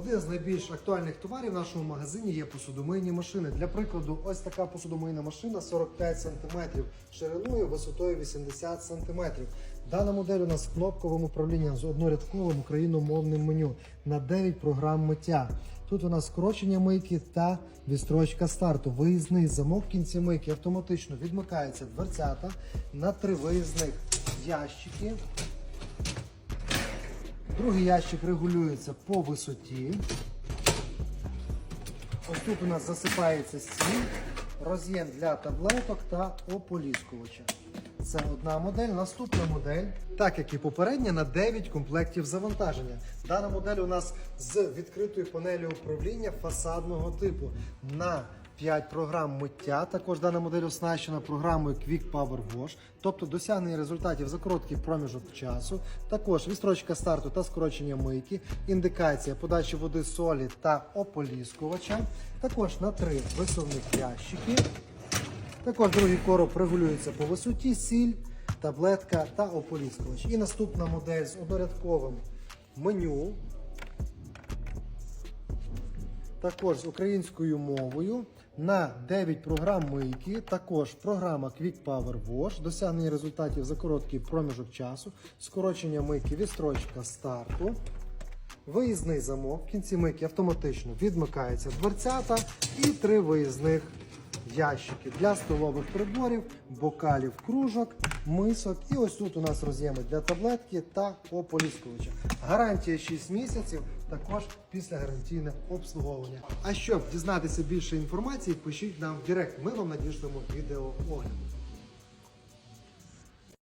Один з найбільш актуальних товарів в нашому магазині є посудомийні машини. Для прикладу, ось така посудомийна машина 45 см шириною, висотою 80 см. Дана модель у нас з кнопковим управлінням з однорядковим україномовним меню на 9 програм миття. Тут у нас скорочення мийки та відстрочка старту. Виїзний замок в кінці мийки автоматично відмикається дверцята на три виїзних ящики. Другий ящик регулюється по висоті. Ось тут у нас засипається стіл, роз'єм для таблеток та ополіскувача. Це одна модель. Наступна модель, так як і попередня, на 9 комплектів завантаження. Дана модель у нас з відкритою панелью управління фасадного типу на 5 програм миття. Також дана модель оснащена програмою Quick Power Wash, тобто досягнення результатів за короткий проміжок часу. Також відстрочка старту та скорочення мийки, індикація подачі води солі та ополіскувача. Також на 3 висувних ящики. Також другий короб регулюється по висоті, сіль, таблетка та ополіскувач. І наступна модель з однорядковим меню. Також з українською мовою на 9 програм мийки. Також програма Quick Power Wash, досягнення результатів за короткий проміжок часу, скорочення мийки, відстрочка старту. Виїзний замок в кінці мийки автоматично відмикається дверцята і три виїзних ящики для столових приборів, бокалів, кружок, мисок. І ось тут у нас роз'єми для таблетки та ополіскувача. Гарантія 6 місяців, також після гарантійне обслуговування. А щоб дізнатися більше інформації, пишіть нам в Директ. Ми вам надішлемо відео огляд.